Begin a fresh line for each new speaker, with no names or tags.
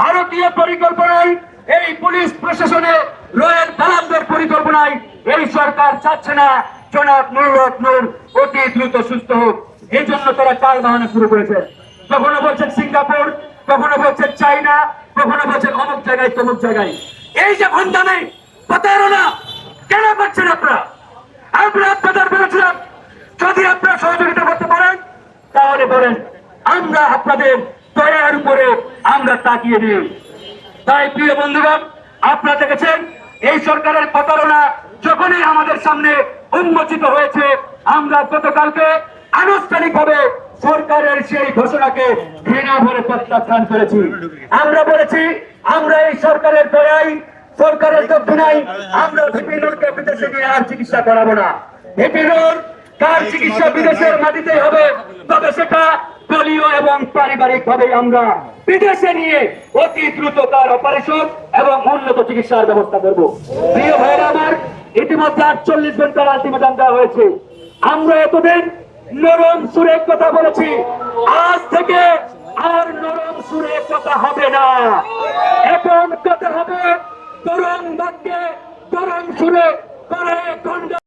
ভারতীয় পরিকল্পনায়, এই পুলিশ প্রশাসনে রয়েল দালালদের পরিকল্পনায় এই সরকার চাচ্ছে না। জনাব নুরুল নূর অতি দ্রুত সুস্থ হোক। এই জন্য তারা কাল বাহানা শুরু করেছে। কখনো বলছেন সিঙ্গাপুর, কখনো বলছেন চাইনা, কখনো বলছেন অমুক জায়গায়, তমুক জায়গায়। এই যে ভণ্ডামি প্রতারণা কেন করছেন আপনারা? আমরা আপনাদের বলেছিলাম, যদি আপনারা সহযোগিতা করতে পারেন, তাহলে বলেন, আমরা আপনাদের দয়ার উপরে আমরা তাকিয়ে দিই। তাই প্রিয় বন্ধুগণ, আপনারা দেখেছেন, এই সরকারের প্রতারণা যখনই আমাদের সামনে উন্মোচিত হয়েছে, আমরা গতকালকে আনুষ্ঠানিকভাবে সরকারের সেই ঘোষণাকে ঘৃণা ভরে প্রত্যাখ্যান করেছি। আমরা বলেছি, আমরা এই সরকারের দয়াই, সরকারের দক্ষিণাই আমরা ভিপিনুরকে বিদেশে নিয়ে আর চিকিৎসা করাবো না। ভিপিনুর, তার চিকিৎসা বিদেশের মাটিতেই হবে, তবে সেটা এবং পারিবারিক ভাবে আমরা বিদেশে নিয়ে অতি দ্রুত তার অপারেশন এবং উন্নত চিকিৎসার ব্যবস্থা করব। প্রিয় ভাইরা আমার, ইতিমধ্যে আটচল্লিশ ঘণ্টার আলটিমেটাম দেওয়া হয়েছে। আমরা এতদিন নরম সুরে কথা বলেছি, আজ থেকে আর নরম সুরে কথা হবে না। এখন কথা হবে তরুণ বাক্যে, তরুণ সুরে করে